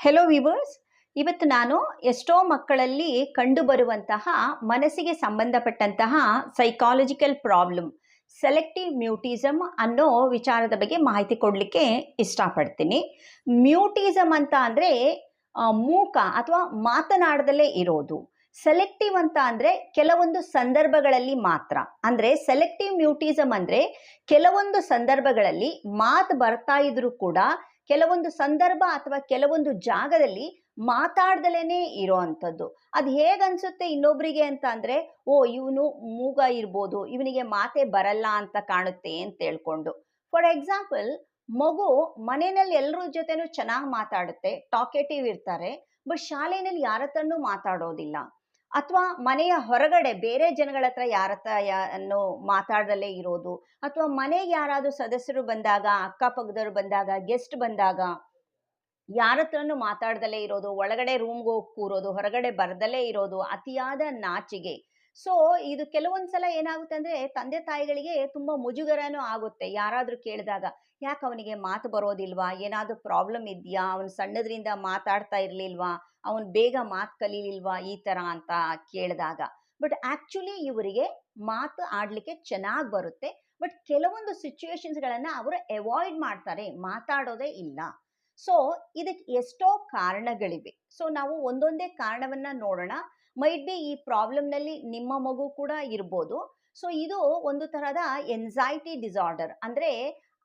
Hello viewers ಇವತ್ತು ನಾನು ಎಷ್ಟೋ ಮಕ್ಕಳಲ್ಲಿ ಕಂಡುಬರುವಂತಹ ಮನಸ್ಸಿಗೆ ಸಂಬಂಧಪಟ್ಟಂತಹ ಸೈಕಾಲಜಿಕಲ್ ಪ್ರಾಬ್ಲಮ್ ಸೆಲೆಕ್ಟಿವ್ ಮ್ಯೂಟಿಸಮ್ ಅನ್ನೋ ವಿಚಾರದ ಬಗ್ಗೆ ಮಾಹಿತಿ ಕೊಡಲಿಕ್ಕೆ ಇಷ್ಟಪಡ್ತೀನಿ. ಮ್ಯೂಟಿಸಮ್ ಅಂತ ಅಂದರೆ ಮೂಕ ಅಥವಾ ಮಾತನಾಡದಲ್ಲೇ ಇರೋದು. ಸೆಲೆಕ್ಟಿವ್ ಅಂತ ಅಂದರೆ ಕೆಲವೊಂದು ಸಂದರ್ಭಗಳಲ್ಲಿ ಮಾತ್ರ. ಅಂದರೆ ಸೆಲೆಕ್ಟಿವ್ ಮ್ಯೂಟಿಸಮ್ ಅಂದರೆ ಕೆಲವೊಂದು ಸಂದರ್ಭಗಳಲ್ಲಿ ಮಾತು ಬರ್ತಾ ಇದ್ರೂ ಕೂಡ ಕೆಲವೊಂದು ಸಂದರ್ಭ ಅಥವಾ ಕೆಲವೊಂದು ಜಾಗದಲ್ಲಿ ಮಾತಾಡ್ದಲೇನೆ ಇರೋ ಅಂಥದ್ದು. ಅದು ಹೇಗನ್ಸುತ್ತೆ ಇನ್ನೊಬ್ರಿಗೆ ಅಂತ ಅಂದರೆ, ಓ, ಇವನು ಮೂಗ ಇರ್ಬೋದು, ಇವನಿಗೆ ಮಾತೆ ಬರಲ್ಲ ಅಂತ ಕಾಣುತ್ತೆ ಅಂತ ಹೇಳ್ಕೊಂಡು. ಫಾರ್ ಎಕ್ಸಾಂಪಲ್, ಮಗು ಮನೆಯಲ್ಲಿ ಎಲ್ಲರ ಜೊತೆನೂ ಚೆನ್ನಾಗಿ ಮಾತಾಡುತ್ತೆ, ಟಾಕೆಟಿವ್ ಇರ್ತಾರೆ, ಬಟ್ ಶಾಲೆಯಲ್ಲಿ ಯಾರ ಹತ್ರನೂ ಮಾತಾಡೋದಿಲ್ಲ. ಅಥವಾ ಮನೆಯ ಹೊರಗಡೆ ಬೇರೆ ಜನಗಳ ಹತ್ರ ಯಾರ ಹತ್ರ ಯಾರನ್ನು ಮಾತಾಡದಲ್ಲೇ ಇರೋದು. ಅಥವಾ ಮನೆಗೆ ಯಾರಾದರೂ ಸದಸ್ಯರು ಬಂದಾಗ, ಅಕ್ಕಪಕ್ಕದವರು ಬಂದಾಗ ಗೆಸ್ಟ್ ಬಂದಾಗ ಯಾರ ಹತ್ರನೂ ಮಾತಾಡ್ದಲೇ ಇರೋದು. ಒಳಗಡೆ ರೂಮ್ಗೆ ಹೋಗಿ ಕೂರೋದು, ಹೊರಗಡೆ ಬರದಲ್ಲೇ ಇರೋದು, ಅತಿಯಾದ ನಾಚಿಗೆ ಸೊ ಇದು ಕೆಲವೊಂದ್ಸಲ ಏನಾಗುತ್ತೆ ಅಂದ್ರೆ ತಂದೆ ತಾಯಿಗಳಿಗೆ ತುಂಬಾ ಮುಜುಗರನೂ ಆಗುತ್ತೆ. ಯಾರಾದ್ರೂ ಕೇಳಿದಾಗ, ಯಾಕೆ ಅವನಿಗೆ ಮಾತು ಬರೋದಿಲ್ವಾ? ಏನಾದ್ರೂ ಪ್ರಾಬ್ಲಮ್ ಇದೆಯಾ? ಅವನು ಸಣ್ಣದ್ರಿಂದ ಮಾತಾಡ್ತಾ ಇರ್ಲಿಲ್ವಾ? ಅವನು ಬೇಗ ಮಾತು ಕಲೀಲಿಲ್ವಾ ಈ ತರ ಅಂತ ಕೇಳಿದಾಗ. ಬಟ್ ಆಕ್ಚುಲಿ ಇವರಿಗೆ ಮಾತು ಆಡಲಿಕ್ಕೆ ಚೆನ್ನಾಗಿ ಬರುತ್ತೆ. ಬಟ್ ಕೆಲವೊಂದು ಸಿಚುವೇಶನ್ಸ್ಗಳನ್ನ ಅವರು ಅವಾಯ್ಡ್ ಮಾಡ್ತಾರೆ, ಮಾತಾಡೋದೇ ಇಲ್ಲ. ಸೊ ಇದಕ್ಕೆ ಎಷ್ಟೋ ಕಾರಣಗಳಿವೆ. ಸೊ ನಾವು ಒಂದೊಂದೇ ಕಾರಣವನ್ನ ನೋಡೋಣ. ಮೈಟ್ ಬಿ ಈ ಪ್ರಾಬ್ಲಮ್ನಲ್ಲಿ ನಿಮ್ಮ ಮಗು ಕೂಡ ಇರ್ಬೋದು. ಸೊ ಇದು ಒಂದು ತರಹದ ಎನ್ಸೈಟಿ ಡಿಸಾರ್ಡರ್ ಅಂದ್ರೆ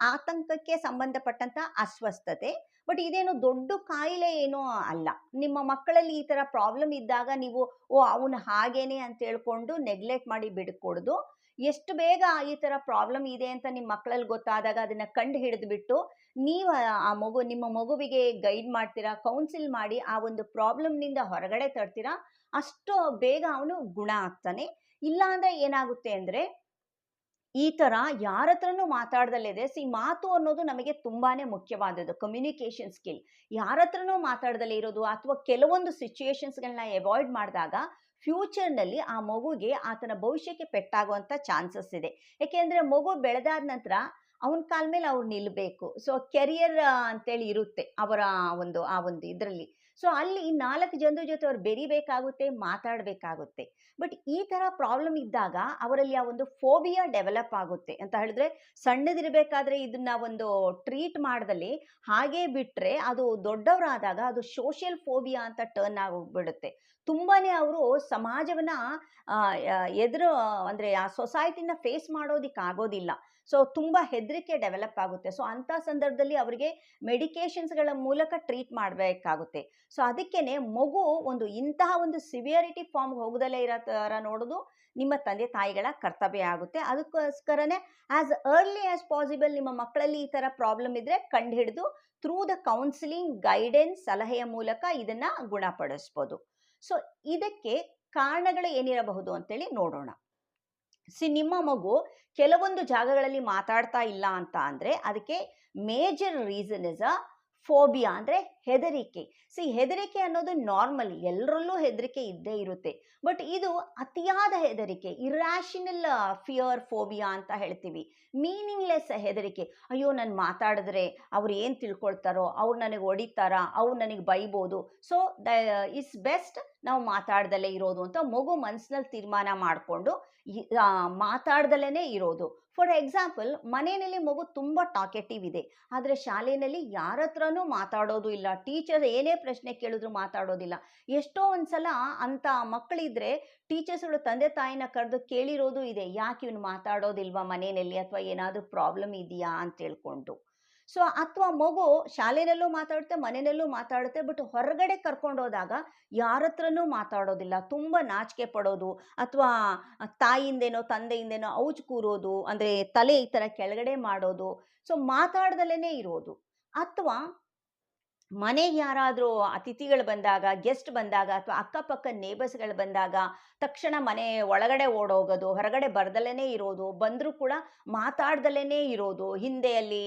ಆತಂಕಕ್ಕೆ ಸಂಬಂಧಪಟ್ಟಂತ ಅಸ್ವಸ್ಥತೆ. ಬಟ್ ಇದೇನು ದೊಡ್ಡ ಕಾಯಿಲೆ ಏನೋ ಅಲ್ಲ. ನಿಮ್ಮ ಮಕ್ಕಳಲ್ಲಿ ಈ ತರ ಪ್ರಾಬ್ಲಮ್ ಇದ್ದಾಗ ನೀವು, ಓ, ಅವನು ಹಾಗೇನೆ ಅಂತ ಹೇಳ್ಕೊಂಡು ನೆಗ್ಲೆಕ್ಟ್ ಮಾಡಿ ಬಿಡ್ಕೊಡ್ದು ಎಷ್ಟು ಬೇಗ ಈ ತರ ಪ್ರಾಬ್ಲಮ್ ಇದೆ ಅಂತ ನಿಮ್ಮ ಮಕ್ಕಳಲ್ಲಿ ಗೊತ್ತಾದಾಗ ಅದನ್ನ ಕಂಡು ಹಿಡಿದ್ಬಿಟ್ಟು ನೀವು ಆ ಮಗು, ನಿಮ್ಮ ಮಗುವಿಗೆ ಗೈಡ್ ಮಾಡ್ತೀರಾ, ಕೌನ್ಸಿಲ್ ಮಾಡಿ ಆ ಒಂದು ಪ್ರಾಬ್ಲಮ್ನಿಂದ ಹೊರಗಡೆ ತರ್ತೀರಾ, ಅಷ್ಟು ಬೇಗ ಅವನು ಗುಣ ಆಗ್ತಾನೆ. ಇಲ್ಲ ಅಂದ್ರೆ ಏನಾಗುತ್ತೆ ಅಂದ್ರೆ ಈ ತರ ಯಾರ ಹತ್ರನೂ ಮಾತಾಡ್ದಲ್ಲಿದೆ ಸಿ ಮಾತು ಅನ್ನೋದು ನಮಗೆ ತುಂಬಾನೇ ಮುಖ್ಯವಾದದ್ದು. ಕಮ್ಯುನಿಕೇಶನ್ ಸ್ಕಿಲ್ ಯಾರ ಹತ್ರನೂ ಮಾತಾಡ್ದಲೇ ಇರೋದು ಅಥವಾ ಕೆಲವೊಂದು ಸಿಚುಯೇಷನ್ಸ್ಗಳನ್ನ ಅವಾಯ್ಡ್ ಮಾಡಿದಾಗ ಫ್ಯೂಚರ್ನಲ್ಲಿ ಆ ಮಗುಗೆ ಆತನ ಭವಿಷ್ಯಕ್ಕೆ ಪೆಟ್ಟಾಗುವಂಥ ಚಾನ್ಸಸ್ ಇದೆ. ಯಾಕೆಂದ್ರೆ ಮಗು ಬೆಳೆದಾದ ನಂತರ ಅವನ ಕಾಲ ಮೇಲೆ ಅವ್ರು ನಿಲ್ಲಬೇಕು ಸೊ ಕೆರಿಯರ್ ಅಂತೇಳಿ ಇರುತ್ತೆ ಅವರ ಒಂದು, ಆ ಒಂದು ಇದರಲ್ಲಿ. ಸೊ ಅಲ್ಲಿ ನಾಲ್ಕು ಜನರ ಜೊತೆ ಅವ್ರು ಬೆರಿಬೇಕಾಗುತ್ತೆ, ಮಾತಾಡಬೇಕಾಗುತ್ತೆ. ಬಟ್ ಈ ತರ ಪ್ರಾಬ್ಲಮ್ ಇದ್ದಾಗ ಅವರಲ್ಲಿ ಆ ಒಂದು ಫೋಬಿಯಾ ಡೆವಲಪ್ ಆಗುತ್ತೆ. ಅಂತ ಹೇಳಿದ್ರೆ ಸಣ್ಣದಿರ್ಬೇಕಾದ್ರೆ ಇದನ್ನ ಒಂದು ಟ್ರೀಟ್ ಮಾಡ್ದಲ್ಲಿ ಹಾಗೆ ಬಿಟ್ರೆ ಅದು ದೊಡ್ಡವರಾದಾಗ ಅದು ಸೋಷಿಯಲ್ ಫೋಬಿಯಾ ಅಂತ ಟರ್ನ್ ಆಗೋಗ್ಬಿಡುತ್ತೆ. ತುಂಬಾನೇ ಅವರು ಸಮಾಜವನ್ನ ಎದುರು, ಅಂದ್ರೆ ಆ ಸೊಸೈಟಿನ ಫೇಸ್ ಮಾಡೋದಿಕ್ ಆಗೋದಿಲ್ಲ ಸೊ, ತುಂಬ ಹೆದರಿಕೆ ಡೆವಲಪ್ ಆಗುತ್ತೆ. ಸೊ, ಅಂಥ ಸಂದರ್ಭದಲ್ಲಿ ಅವರಿಗೆ ಮೆಡಿಕೇಶನ್ಸ್ಗಳ ಮೂಲಕ ಟ್ರೀಟ್ ಮಾಡಬೇಕಾಗುತ್ತೆ. ಸೊ, ಅದಕ್ಕೇನೆ ಮಗು ಒಂದು ಇಂತಹ ಒಂದು ಸಿವಿಯರಿಟಿ ಫಾರ್ಮ್ ಹೋಗದಲ್ಲೇ ಇರೋ ಥರ ನೋಡೋದು ನಿಮ್ಮ ತಂದೆ ತಾಯಿಗಳ ಕರ್ತವ್ಯ ಆಗುತ್ತೆ. ಅದಕ್ಕೋಸ್ಕರನೇ ಆಸ್ ಅರ್ಲಿ ಆಸ್ ಪಾಸಿಬಲ್ ನಿಮ್ಮ ಮಕ್ಕಳಲ್ಲಿ ಈ ಥರ ಪ್ರಾಬ್ಲಮ್ ಇದ್ರೆ ಕಂಡು ಹಿಡಿದು ಥ್ರೂ ದ ಕೌನ್ಸಿಲಿಂಗ್, ಗೈಡೆನ್ಸ್, ಸಲಹೆಯ ಮೂಲಕ ಇದನ್ನ ಗುಣಪಡಿಸ್ಬೋದು. ಸೊ ಇದಕ್ಕೆ ಕಾರಣಗಳು ಏನಿರಬಹುದು ಅಂತೇಳಿ ನೋಡೋಣ. ಸಿ, ನಿಮ್ಮ ಮಗು ಕೆಲವೊಂದು ಜಾಗಗಳಲ್ಲಿ ಮಾತಾಡ್ತಾ ಇಲ್ಲ ಅಂತ ಅಂದರೆ, ಅದಕ್ಕೆ major reason is a phobia ಅಂದ್ರೆ ಹೆದರಿಕೆ. ಸಿ ಹೆದರಿಕೆ ಅನ್ನೋದು ನಾರ್ಮಲ್ ಎಲ್ಲರಲ್ಲೂ ಹೆದರಿಕೆ ಇದ್ದೇ ಇರುತ್ತೆ. ಬಟ್ ಇದು ಅತಿಯಾದ ಹೆದರಿಕೆ ಇರ್ಯಾಷನಲ್ ಫಿಯರ್ ಫೋಬಿಯಾ ಅಂತ ಹೇಳ್ತೀವಿ. ಮೀನಿಂಗ್ಲೆಸ್ ಹೆದರಿಕೆ. ಅಯ್ಯೋ, ನಾನು ಮಾತಾಡಿದ್ರೆ ಅವ್ರು ಏನು ತಿಳ್ಕೊಳ್ತಾರೋ, ಅವ್ರು ನನಗೆ ಹೊಡಿತಾರಾ, ಅವ್ರು ನನಗೆ ಬೈಬೋದು. ಸೊ ದ ಇಟ್ಸ್ ಬೆಸ್ಟ್ ನಾವು ಮಾತಾಡ್ದಲೇ ಇರೋದು ಅಂತ ಮಗು ಮನಸ್ಸಿನಲ್ಲಿ ತೀರ್ಮಾನ ಮಾಡಿಕೊಂಡು ಮಾತಾಡ್ದಲೇ ಇರೋದು. ಫಾರ್ ಎಕ್ಸಾಂಪಲ್ ಮನೆಯಲ್ಲಿ ಮಗು ತುಂಬ ಟಾಕೆಟಿವ್ ಇದೆ. ಆದರೆ ಶಾಲೆಯಲ್ಲಿ ಯಾರ ಹತ್ರನೂ ಮಾತಾಡೋದು ಇಲ್ಲ. ಟೀಚರ್ ಏನೇ ಪ್ರಶ್ನೆ ಕೇಳಿದ್ರು ಮಾತಾಡೋದಿಲ್ಲ. ಎಷ್ಟೋ ಒಂದ್ಸಲ ಅಂತ ಮಕ್ಕಳಿದ್ರೆ ಟೀಚರ್ಸ್ಗಳು ತಂದೆ ತಾಯಿನ ಕರೆದು ಕೇಳಿರೋದು ಇದೆ. ಯಾಕೆ ಇವನು ಮಾತಾಡೋದಿಲ್ವಾ ಮನೆಯಲ್ಲಿ? ಅಥವಾ ಏನಾದರೂ ಪ್ರಾಬ್ಲಮ್ ಇದೆಯಾ? ಅಂತ ಹೇಳ್ಕೊಂಡು. ಸೊ ಅಥವಾ ಮಗು ಶಾಲೆಯಲ್ಲೂ ಮಾತಾಡುತ್ತೆ, ಮನೆಯಲ್ಲೂ ಮಾತಾಡುತ್ತೆ, ಬಟ್ ಹೊರಗಡೆ ಕರ್ಕೊಂಡೋದಾಗ ಯಾರ ಹತ್ರನೂ ಮಾತಾಡೋದಿಲ್ಲ. ತುಂಬ ನಾಚಿಕೆ ಪಡೋದು, ಅಥವಾ ತಾಯಿಯಿಂದೇನೋ, ತಂದೆಯಿಂದೇನೋ ಔಚ್ ಕೂರೋದು, ಅಂದರೆ ತಲೆ ಈ ಥರ ಕೆಳಗಡೆ ಮಾಡೋದು. ಸೊ ಮಾತಾಡ್ದಲೇ ಇರೋದು. ಅಥವಾ ಮನೆಗೆ ಯಾರಾದರೂ ಅತಿಥಿಗಳು ಬಂದಾಗ ಗೆಸ್ಟ್ ಬಂದಾಗ ಅಥವಾ ಅಕ್ಕಪಕ್ಕ ನೇಬರ್ಸ್ಗಳು ಬಂದಾಗ ತಕ್ಷಣ ಮನೆ ಒಳಗಡೆ ಓಡೋಗೋದು, ಹೊರಗಡೆ ಬರ್ದಲೇ ಇರೋದು, ಬಂದರೂ ಕೂಡ ಮಾತಾಡ್ದಲೇ ಇರೋದು, ಹಿಂದೆಯಲ್ಲಿ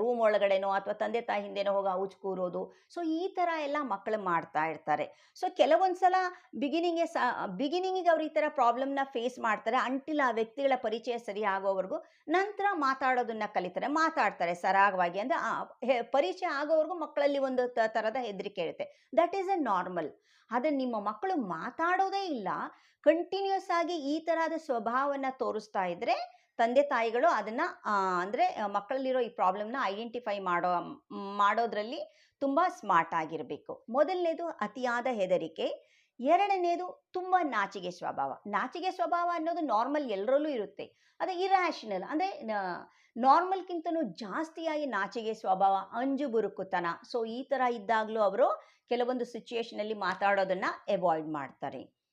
ರೂಮ್ ಒಳಗಡೆನೋ ಅಥವಾ ತಂದೆ ತಾಯಿ ಹಿಂದೆನೋ ಹೋಗಿ ಅವುಚ್ ಕೂರೋದು. ಸೊ ಈ ಥರ ಎಲ್ಲ ಮಕ್ಕಳು ಮಾಡ್ತಾ ಇರ್ತಾರೆ. ಸೊ ಕೆಲವೊಂದು ಸಲ ಬಿಗಿನಿಂಗ್ಗೆ ಸ ಬಿಗಿನಿಂಗಿಗೆ ಅವ್ರು ಈ ಥರ ಪ್ರಾಬ್ಲಮ್ನ ಫೇಸ್ ಮಾಡ್ತಾರೆ ಅಂಟಿಲ್ ಆ ವ್ಯಕ್ತಿಗಳ ಪರಿಚಯ ಸರಿ ಆಗೋವರೆಗೂ. ನಂತರ ಮಾತಾಡೋದನ್ನ ಕಲಿತಾರೆ, ಮಾತಾಡ್ತಾರೆ ಸರಾಗವಾಗಿ. ಅಂದರೆ ಪರಿಚಯ ಆಗೋವರೆಗೂ ಮಕ್ಕಳಲ್ಲಿ ಒಂದು ತ- ಥರದ ಹೆದರಿಕೆ ಇರುತ್ತೆ. ದಟ್ ಈಸ್ ಎ ನಾರ್ಮಲ್ ಆದರೆ ನಿಮ್ಮ ಮಕ್ಕಳು ಮಾತಾಡೋದೇ ಇಲ್ಲ. ಕಂಟಿನ್ಯೂಸ್ ಆಗಿ ಈ ತರಹದ ಸ್ವಭಾವನ ತೋರಿಸ್ತಾ ಇದ್ರೆ ತಂದೆ ತಾಯಿಗಳು ಅದನ್ನ ಅಂದ್ರೆ ಮಕ್ಕಳಲ್ಲಿರೋ ಈ ಪ್ರಾಬ್ಲಮ್ನ ಐಡೆಂಟಿಫೈ ಮಾಡೋ, ಮಾಡೋದ್ರಲ್ಲಿ ತುಂಬಾ ಸ್ಮಾರ್ಟ್ ಆಗಿರಬೇಕು. ಮೊದಲನೇದು ಅತಿಯಾದ ಹೆದರಿಕೆ. ಎರಡನೇದು ತುಂಬ ನಾಚಿಗೆ ಸ್ವಭಾವ. ನಾಚಿಗೆ ಸ್ವಭಾವ ಅನ್ನೋದು ನಾರ್ಮಲ್ ಎಲ್ಲರಲ್ಲೂ ಇರುತ್ತೆ. ಅದು ಇರ್ಯಾಷನಲ್ ಅಂದ್ರೆ ನಾರ್ಮಲ್ಗಿಂತನೂ ಜಾಸ್ತಿಯಾಗಿ ನಾಚಿಗೆ ಸ್ವಭಾವ, ಅಂಜು ಬುರುಕುತನ. ಸೊ ಈ ತರ ಇದ್ದಾಗಲೂ ಅವರು ಕೆಲವೊಂದು ಸಿಚುಯೇಷನ್ ಅಲ್ಲಿ ಮಾತಾಡೋದನ್ನ ಅವಾಯ್ಡ್ ಮಾಡ್ತಾರೆ.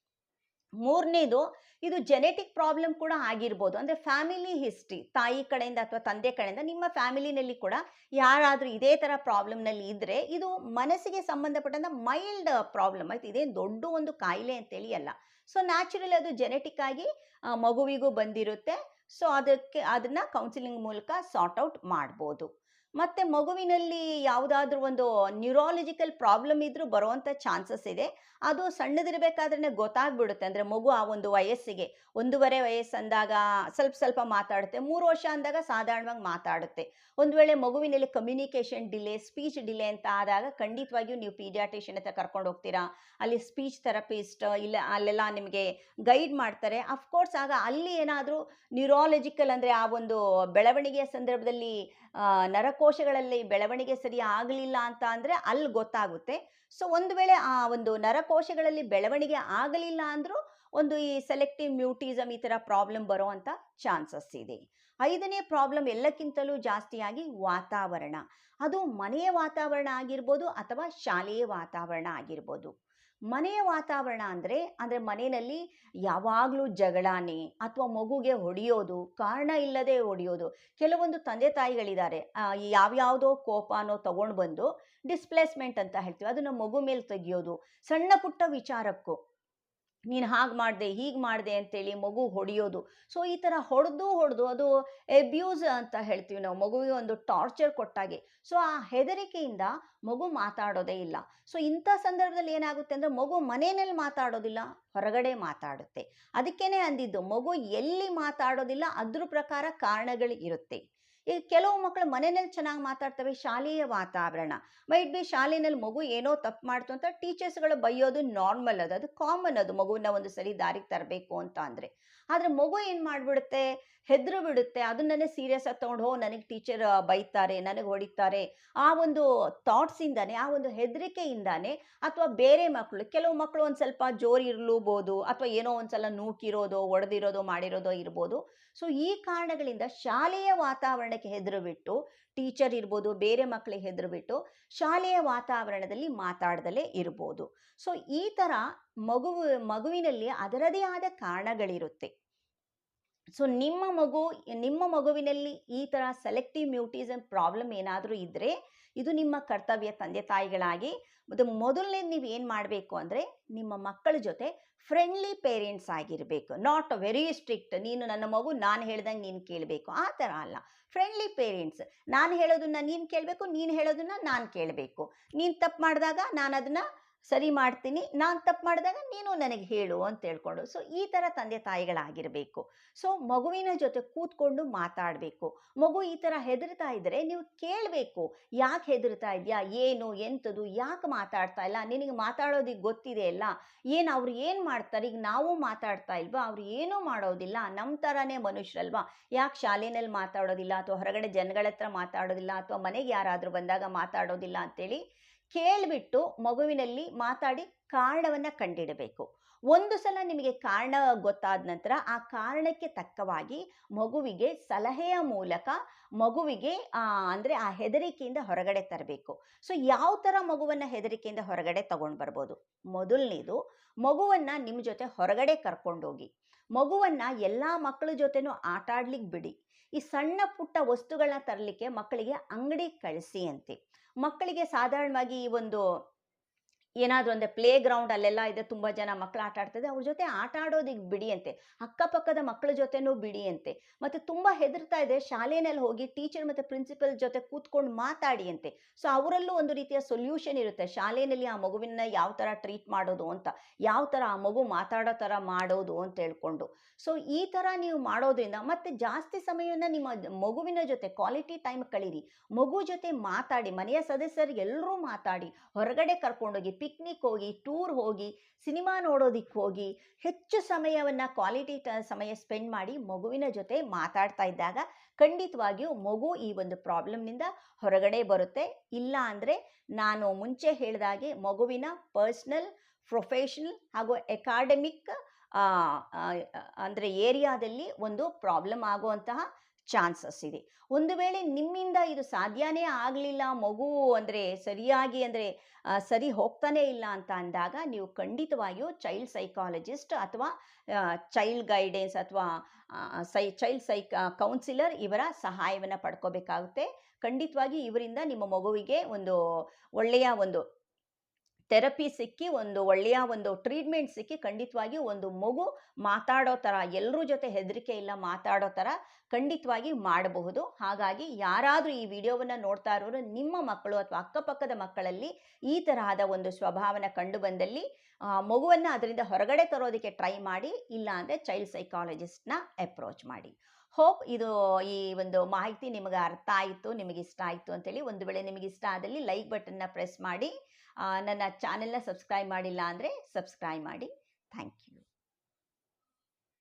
ಮೂರನೇದು, ಇದು ಜೆನೆಟಿಕ್ ಪ್ರಾಬ್ಲಮ್ ಕೂಡ ಆಗಿರ್ಬೋದು. ಅಂದರೆ ಫ್ಯಾಮಿಲಿ ಹಿಸ್ಟ್ರಿ ತಾಯಿ ಕಡೆಯಿಂದ ಅಥವಾ ತಂದೆ ಕಡೆಯಿಂದ ನಿಮ್ಮ ಫ್ಯಾಮಿಲಿನಲ್ಲಿ ಕೂಡ ಯಾರಾದರೂ ಇದೇ ಥರ ಪ್ರಾಬ್ಲಮ್ನಲ್ಲಿ ಇದ್ದರೆ ಇದು ಮನಸ್ಸಿಗೆ ಸಂಬಂಧಪಟ್ಟಂಥ ಮೈಲ್ಡ್ ಪ್ರಾಬ್ಲಮ್ ಆಯ್ತು, ಇದೇನು ದೊಡ್ಡ ಒಂದು ಕಾಯಿಲೆ ಅಂತೇಳಿ ಅಲ್ಲ. ಸೊ ನ್ಯಾಚುರಲಿ ಅದು ಜೆನೆಟಿಕ್ ಆಗಿ ಮಗುವಿಗೂ ಬಂದಿರುತ್ತೆ. ಸೊ ಅದಕ್ಕೆ, ಅದನ್ನು ಕೌನ್ಸಿಲಿಂಗ್ ಮೂಲಕ ಸಾರ್ಟ್ ಔಟ್ ಮಾಡ್ಬೋದು. ಮತ್ತು ಮಗುವಿನಲ್ಲಿ ಯಾವುದಾದ್ರೂ ಒಂದು ನ್ಯೂರಾಲಜಿಕಲ್ ಪ್ರಾಬ್ಲಮ್ ಇದ್ರೂ ಬರುವಂಥ ಚಾನ್ಸಸ್ ಇದೆ. ಅದು ಸಣ್ಣದಿರಬೇಕಾದ್ರೆ ಗೊತ್ತಾಗ್ಬಿಡುತ್ತೆ. ಅಂದರೆ ಮಗು ಆ ಒಂದು ವಯಸ್ಸಿಗೆ ಒಂದೂವರೆ ವಯಸ್ಸಂದಾಗ ಸ್ವಲ್ಪ ಸ್ವಲ್ಪ ಮಾತಾಡುತ್ತೆ. ಮೂರು ವರ್ಷ ಅಂದಾಗ ಸಾಧಾರಣವಾಗಿ ಮಾತಾಡುತ್ತೆ. ಒಂದು ವೇಳೆ ಮಗುವಿನಲ್ಲಿ ಕಮ್ಯುನಿಕೇಷನ್ ಡಿಲೇ ಸ್ಪೀಚ್ ಡಿಲೇ ಅಂತ ಆದಾಗ ಖಂಡಿತವಾಗಿಯೂ ನೀವು ಪೀಡಿಯಾಟಿಷಿಯನ್ ಹತ್ರ ಕರ್ಕೊಂಡು ಹೋಗ್ತೀರಾ? ಅಲ್ಲಿ ಸ್ಪೀಚ್ ಥೆರಪಿಸ್ಟ್ ಇಲ್ಲ ಅಲ್ಲೆಲ್ಲ ನಿಮಗೆ ಗೈಡ್ ಮಾಡ್ತಾರೆ. ಅಫ್ಕೋರ್ಸ್ ಆಗ ಅಲ್ಲಿ ಏನಾದರೂ ನ್ಯೂರಾಲಜಿಕಲ್ ಅಂದರೆ ಆ ಒಂದು ಬೆಳವಣಿಗೆಯ ಸಂದರ್ಭದಲ್ಲಿ ಆ, ನರಕೋಶಗಳಲ್ಲಿ ಬೆಳವಣಿಗೆ ಸರಿ ಆಗಲಿಲ್ಲ ಅಂತ ಅಂದರೆ ಅಲ್ಲಿ ಗೊತ್ತಾಗುತ್ತೆ. ಸೊ ಒಂದು ವೇಳೆ ಆ ಒಂದು ನರಕೋಶಗಳಲ್ಲಿ ಬೆಳವಣಿಗೆ ಆಗಲಿಲ್ಲ ಅಂದರೂ ಒಂದು ಈ ಸೆಲೆಕ್ಟಿವ್ ಮ್ಯೂಟಿಸಮ್ ಈ ಥರ ಪ್ರಾಬ್ಲಮ್ ಬರುವಂಥ ಚಾನ್ಸಸ್ ಇದೆ. ಐದನೇ ಪ್ರಾಬ್ಲಮ್ ಎಲ್ಲಕ್ಕಿಂತಲೂ ಜಾಸ್ತಿಯಾಗಿ ವಾತಾವರಣ. ಅದು ಮನೆಯ ವಾತಾವರಣ ಆಗಿರ್ಬೋದು ಅಥವಾ ಶಾಲೆಯ ವಾತಾವರಣ ಆಗಿರ್ಬೋದು. ಮನೆಯ ವಾತಾವರಣ ಅಂದರೆ ಅಂದರೆ ಮನೆಯಲ್ಲಿ ಯಾವಾಗಲೂ ಜಗಳಾನೆ ಅಥವಾ ಮಗುಗೆ ಹೊಡೆಯೋದು, ಕಾರಣ ಇಲ್ಲದೆ ಹೊಡೆಯೋದು. ಕೆಲವೊಂದು ತಂದೆ ತಾಯಿಗಳಿದ್ದಾರೆ. ಯಾವ್ಯಾವುದೋ ಕೋಪನೋ ತಗೊಂಡು ಬಂದು ಡಿಸ್ಪ್ಲೇಸ್ಮೆಂಟ್ ಅಂತ ಹೇಳ್ತೀವಿ. ಅದನ್ನು ಮಗು ಮೇಲೆ ತೆಗೆಯೋದು. ಸಣ್ಣ ಪುಟ್ಟ ವಿಚಾರಕ್ಕೂ ನೀನು ಹಾಗೆ ಮಾಡಿದೆ, ಹೀಗೆ ಮಾಡಿದೆ ಅಂತೇಳಿ ಮಗು ಹೊಡೆಯೋದು. ಸೊ ಈ ಥರ ಹೊಡೆದು ಹೊಡೆದು ಅದು ಎಬ್ಯೂಸ್ ಅಂತ ಹೇಳ್ತೀವಿ ನಾವು, ಮಗುವಿಗೆ ಒಂದು ಟಾರ್ಚರ್ ಕೊಟ್ಟಾಗೆ. ಸೊ ಆ ಹೆದರಿಕೆಯಿಂದ ಮಗು ಮಾತಾಡೋದೇ ಇಲ್ಲ. ಸೊ ಇಂಥ ಸಂದರ್ಭದಲ್ಲಿ ಏನಾಗುತ್ತೆ ಅಂದರೆ ಮಗು ಮನೆಯಲ್ಲಿ ಮಾತಾಡೋದಿಲ್ಲ, ಹೊರಗಡೆ ಮಾತಾಡುತ್ತೆ. ಅದಕ್ಕೇನೆ ಅಂದಿದ್ದು, ಮಗು ಎಲ್ಲಿ ಮಾತಾಡೋದಿಲ್ಲ, ಅದ್ರ ಪ್ರಕಾರ ಕಾರಣಗಳು ಇರುತ್ತೆ. ಈಗ ಕೆಲವು ಮಕ್ಕಳು ಮನೆಯಲ್ಲಿ ಚೆನ್ನಾಗಿ ಮಾತಾಡ್ತವೆ, ಶಾಲೆಯ ವಾತಾವರಣ. ಮೈಟ್ ಬಿ ಶಾಲೆಯಲ್ಲಿ ಮಗು ಏನೋ ತಪ್ಪು ಮಾಡ್ತು ಅಂತ ಟೀಚರ್ಸ್ಗಳು ಬೈಯೋದು ನಾರ್ಮಲ್ ಅದು ಅದು ಕಾಮನ್ ಅದು ಮಗುವನ್ನ ಒಂದು ಸರಿ ದಾರಿಗೆ ತರಬೇಕು ಅಂತ ಅಂದರೆ. ಆದರೆ ಮಗು ಏನು ಮಾಡಿಬಿಡುತ್ತೆ? ಹೆದರು ಬಿಡುತ್ತೆ. ಅದನ್ನೇ ಸೀರಿಯಸ್ ಆಗಿ ತೊಗೊಂಡು, ಹೋ, ನನಗೆ ಟೀಚರ್ ಬೈತಾರೆ, ನನಗೆ ಹೊಡಿತಾರೆ. ಆ ಒಂದು ಥಾಟ್ಸಿಂದಾನೆ ಆ ಒಂದು ಹೆದರಿಕೆಯಿಂದಾನೆ ಅಥವಾ ಬೇರೆ ಮಕ್ಕಳು ಕೆಲವು ಮಕ್ಕಳು ಒಂದು ಸ್ವಲ್ಪ ಜೋರು ಇರಲೂಬೋದು ಅಥವಾ ಏನೋ ಒಂದ್ಸಲ ನೂಕಿರೋದು, ಒಡೆದಿರೋದು, ಮಾಡಿರೋದೋ ಇರ್ಬೋದು. ಸೊ ಈ ಕಾರಣಗಳಿಂದ ಶಾಲೆಯ ವಾತಾವರಣಕ್ಕೆ ಹೆದರು ಬಿಟ್ಟು ಟೀಚರ್ ಇರ್ಬೋದು, ಬೇರೆ ಮಕ್ಕಳಿಗೆ ಹೆದರು ಬಿಟ್ಟು ಶಾಲೆಯ ವಾತಾವರಣದಲ್ಲಿ ಮಾತಾಡ್ದಲೇ ಇರ್ಬೋದು. ಸೊ ಈ ಥರ ಮಗುವು, ಮಗುವಿನಲ್ಲಿ ಅದರದೇ ಆದ ಕಾರಣಗಳಿರುತ್ತೆ. ಸೊ ನಿಮ್ಮ ಮಗು, ನಿಮ್ಮ ಮಗುವಿನಲ್ಲಿ ಈ ಥರ ಸೆಲೆಕ್ಟಿವ್ ಮ್ಯೂಟಿಸಮ್ ಪ್ರಾಬ್ಲಮ್ ಏನಾದರೂ ಇದ್ದರೆ ಇದು ನಿಮ್ಮ ಕರ್ತವ್ಯ ತಂದೆ ತಾಯಿಗಳಾಗಿ. ಮತ್ತು ಮೊದಲನೇ ನೀವು ಏನು ಮಾಡಬೇಕು ಅಂದರೆ, ನಿಮ್ಮ ಮಕ್ಕಳ ಜೊತೆ ಫ್ರೆಂಡ್ಲಿ ಪೇರೆಂಟ್ಸ್ ಆಗಿರಬೇಕು. ನಾಟ್ ವೆರಿ ಸ್ಟ್ರಿಕ್ಟ್ ನೀನು ನನ್ನ ಮಗು, ನಾನು ಹೇಳ್ದಂಗೆ ನೀನು ಕೇಳಬೇಕು. ಆ ಥರ ಅಲ್ಲ. ಫ್ರೆಂಡ್ಲಿ ಪೇರೆಂಟ್ಸ್ ನಾನು ಹೇಳೋದನ್ನ ನೀನು ಕೇಳಬೇಕು, ನೀನು ಹೇಳೋದನ್ನ ನಾನು ಕೇಳಬೇಕು. ನೀನು ತಪ್ಪು ಮಾಡಿದಾಗ ನಾನು ಅದನ್ನು ಸರಿ ಮಾಡ್ತೀನಿ. ನಾನು ತಪ್ಪು ಮಾಡಿದಾಗ ನೀನು ನನಗೆ ಹೇಳು ಅಂತ ಹೇಳ್ಕೊಂಡು ಸೊ ಈ ಥರ ತಂದೆ ತಾಯಿಗಳಾಗಿರಬೇಕು. ಸೊ ಮಗುವಿನ ಜೊತೆ ಕೂತ್ಕೊಂಡು ಮಾತಾಡಬೇಕು. ಮಗು ಈ ಥರ ಹೆದರ್ತಾ ಇದ್ದರೆ ನೀವು ಕೇಳಬೇಕು, ಯಾಕೆ ಹೆದರ್ತಾ ಇದೆಯಾ, ಏನು ಎಂಥದ್ದು ಯಾಕೆ ಮಾತಾಡ್ತಾ ಇಲ್ಲ, ನಿನಗೆ ಮಾತಾಡೋದಿಕ್ಕೆ ಗೊತ್ತಿದೆ ಅಲ್ಲ, ಏನು ಅವ್ರು ಏನು ಮಾಡ್ತಾರೆ, ಈಗ ನಾವು ಮಾತಾಡ್ತಾ ಇಲ್ವಾ, ಅವ್ರು ಏನೂ ಮಾಡೋದಿಲ್ಲ ನಮ್ಮ ಥರನೇ ಮನುಷ್ಯರಲ್ವಾ, ಯಾಕೆ ಶಾಲೆಯಲ್ಲಿ ಮಾತಾಡೋದಿಲ್ಲ, ಅಥವಾ ಹೊರಗಡೆ ಜನಗಳ ಹತ್ರ ಮಾತಾಡೋದಿಲ್ಲ, ಅಥವಾ ಮನೆಗೆ ಯಾರಾದರೂ ಬಂದಾಗ ಮಾತಾಡೋದಿಲ್ಲ ಅಂತೇಳಿ ಕೇಳಿಬಿಟ್ಟು ಮಗುವಿನಲ್ಲಿ ಮಾತಾಡಿ ಕಾರಣವನ್ನು ಕಂಡಿಡಬೇಕು. ಒಂದು ಸಲ ನಿಮಗೆ ಕಾರಣ ಗೊತ್ತಾದ ನಂತರ ಆ ಕಾರಣಕ್ಕೆ ತಕ್ಕವಾಗಿ ಮಗುವಿಗೆ ಸಲಹೆಯ ಮೂಲಕ ಮಗುವಿಗೆ ಅಂದರೆ ಆ ಹೆದರಿಕೆಯಿಂದ ಹೊರಗಡೆ ತರಬೇಕು. ಸೊ ಯಾವ ಥರ ಮಗುವನ್ನು ಹೆದರಿಕೆಯಿಂದ ಹೊರಗಡೆ ತಗೊಂಡು ಬರ್ಬೋದು? ಮೊದಲನೇದು, ಮಗುವನ್ನು ನಿಮ್ಮ ಜೊತೆ ಹೊರಗಡೆ ಕರ್ಕೊಂಡೋಗಿ. ಮಗುವನ್ನು ಎಲ್ಲ ಮಕ್ಕಳ ಜೊತೆನೂ ಆಟ ಆಡ್ಲಿಕ್ಕೆ ಬಿಡಿ. ಈ ಸಣ್ಣ ಪುಟ್ಟ ವಸ್ತುಗಳನ್ನ ತರಲಿಕ್ಕೆ ಮಕ್ಕಳಿಗೆ ಅಂಗಡಿ ಕಳಿಸಿ ಅಂತೆ. ಮಕ್ಕಳಿಗೆ ಸಾಧಾರಣವಾಗಿ ಈ ಒಂದು ಏನಾದರೂ ಅಂದರೆ ಪ್ಲೇ ಗ್ರೌಂಡ್ ಅಲ್ಲೆಲ್ಲ ಇದೆ ತುಂಬ ಜನ ಮಕ್ಕಳು ಆಟ ಆಡ್ತಿದೆ ಅವ್ರ ಜೊತೆ ಆಟ ಆಡೋದಿಗೆ ಬಿಡಿ ಅಂತೆ ಅಕ್ಕಪಕ್ಕದ ಮಕ್ಕಳ ಜೊತೆನೂ ಬಿಡಿ ಅಂತೆ ಮತ್ತು ತುಂಬ ಹೆದರ್ತಾ ಇದೆ ಶಾಲೆಯಲ್ಲಿ ಹೋಗಿ ಟೀಚರ್ ಮತ್ತು ಪ್ರಿನ್ಸಿಪಲ್ ಜೊತೆ ಕೂತ್ಕೊಂಡು ಮಾತಾಡಿ ಅಂತೆ ಸೊ ಅವರಲ್ಲೂ ಒಂದು ರೀತಿಯ ಸೊಲ್ಯೂಷನ್ ಇರುತ್ತೆ. ಶಾಲೆಯಲ್ಲಿ ಆ ಮಗುವಿನ ಯಾವ ಥರ ಟ್ರೀಟ್ ಮಾಡೋದು ಅಂತ, ಯಾವ ಥರ ಆ ಮಗು ಮಾತಾಡೋ ಥರ ಮಾಡೋದು ಅಂತ ಹೇಳ್ಕೊಂಡು. ಸೊ ಈ ಥರ ನೀವು ಮಾಡೋದ್ರಿಂದ ಮತ್ತೆ ಜಾಸ್ತಿ ಸಮಯವನ್ನು ನಿಮ್ಮ ಮಗುವಿನ ಜೊತೆ ಕ್ವಾಲಿಟಿ ಟೈಮ್ ಕಳೀರಿ. ಮಗು ಜೊತೆ ಮಾತಾಡಿ, ಮನೆಯ ಸದಸ್ಯರು ಎಲ್ಲರೂ ಮಾತಾಡಿ, ಹೊರಗಡೆ ಕರ್ಕೊಂಡೋಗಿ ಪಿಕ್ನಿಕ್ ಹೋಗಿ ಟೂರ್ ಹೋಗಿ ಸಿನಿಮಾ ನೋಡೋದಿಕ್ಕೆ ಹೋಗಿ, ಹೆಚ್ಚು ಸಮಯವನ್ನು ಕ್ವಾಲಿಟಿ ಟ ಸಮಯ ಸ್ಪೆಂಡ್ ಮಾಡಿ ಮಗುವಿನ ಜೊತೆ ಮಾತಾಡ್ತಾ ಇದ್ದಾಗ ಖಂಡಿತವಾಗಿಯೂ ಮಗು ಈ ಒಂದು ಪ್ರಾಬ್ಲಮ್ನಿಂದ ಹೊರಗಡೆ ಬರುತ್ತೆ. ಇಲ್ಲ ಅಂದರೆ ನಾನು ಮುಂಚೆ ಹೇಳಿದಾಗೆ ಮಗುವಿನ ಪರ್ಸ್ನಲ್ ಪ್ರೊಫೆಷನಲ್ ಹಾಗೂ ಎಕಾಡೆಮಿಕ್ ಅಂದರೆ ಏರಿಯಾದಲ್ಲಿ ಒಂದು ಪ್ರಾಬ್ಲಮ್ ಆಗುವಂತಹ ಚಾನ್ಸಸ್ ಇದೆ. ಒಂದು ವೇಳೆ ನಿಮ್ಮಿಂದ ಇದು ಸಾಧ್ಯನೇ ಆಗಲಿಲ್ಲ, ಮಗು ಅಂದರೆ ಸರಿಯಾಗಿ ಅಂದರೆ ಸರಿ ಹೋಗ್ತಾನೇ ಇಲ್ಲ ಅಂತ ಅಂದಾಗ ನೀವು ಖಂಡಿತವಾಗಿಯೂ ಚೈಲ್ಡ್ ಸೈಕಾಲಜಿಸ್ಟ್ ಅಥವಾ ಚೈಲ್ಡ್ ಗೈಡೆನ್ಸ್ ಅಥವಾ ಸೈ ಚೈಲ್ಡ್ ಸೈಕ್ ಕೌನ್ಸಿಲರ್ ಇವರ ಸಹಾಯವನ್ನು ಪಡ್ಕೋಬೇಕಾಗುತ್ತೆ. ಖಂಡಿತವಾಗಿ ಇವರಿಂದ ನಿಮ್ಮ ಮಗುವಿಗೆ ಒಂದು ಒಳ್ಳೆಯ ಒಂದು ಥೆರಪಿ ಸಿಕ್ಕಿ, ಒಂದು ಒಳ್ಳೆಯ ಒಂದು ಟ್ರೀಟ್ಮೆಂಟ್ ಸಿಕ್ಕಿ, ಖಂಡಿತವಾಗಿ ಒಂದು ಮಗು ಮಾತಾಡೋ ಥರ ಎಲ್ಲರ ಜೊತೆ ಹೆದರಿಕೆ ಇಲ್ಲ ಮಾತಾಡೋ ಥರ ಖಂಡಿತವಾಗಿ ಮಾಡಬಹುದು. ಹಾಗಾಗಿ ಯಾರಾದರೂ ಈ ವಿಡಿಯೋವನ್ನು ನೋಡ್ತಾ ಇರೋರು, ನಿಮ್ಮ ಮಕ್ಕಳು ಅಥವಾ ಅಕ್ಕಪಕ್ಕದ ಮಕ್ಕಳಲ್ಲಿ ಈ ತರಹದ ಒಂದು ಸ್ವಭಾವನ ಕಂಡು ಬಂದಲ್ಲಿ ಮಗುವನ್ನು ಅದರಿಂದ ಹೊರಗಡೆ ತರೋದಕ್ಕೆ ಟ್ರೈ ಮಾಡಿ, ಇಲ್ಲ ಅಂದರೆ ಚೈಲ್ಡ್ ಸೈಕಾಲಜಿಸ್ಟ್ನ ಅಪ್ರೋಚ್ ಮಾಡಿ. ಹೋಪ್ ಇದು ಈ ಒಂದು ಮಾಹಿತಿ ನಿಮಗೆ ಅರ್ಥ ಆಯಿತು ನಿಮಗೆ ಇಷ್ಟ ಆಯಿತು ಅಂತೇಳಿ ಒಂದು ವೇಳೆ ನಿಮಗೆ ಇಷ್ಟ ಆದಲ್ಲಿ ಲೈಕ್ ಬಟನ್ನ ಪ್ರೆಸ್ ಮಾಡಿ. ನನ್ನ ಚಾನೆಲ್ನ ಸಬ್ಸ್ಕ್ರೈಬ್ ಮಾಡಿಲ್ಲ ಅಂದರೆ ಸಬ್ಸ್ಕ್ರೈಬ್ ಮಾಡಿ. Thank you.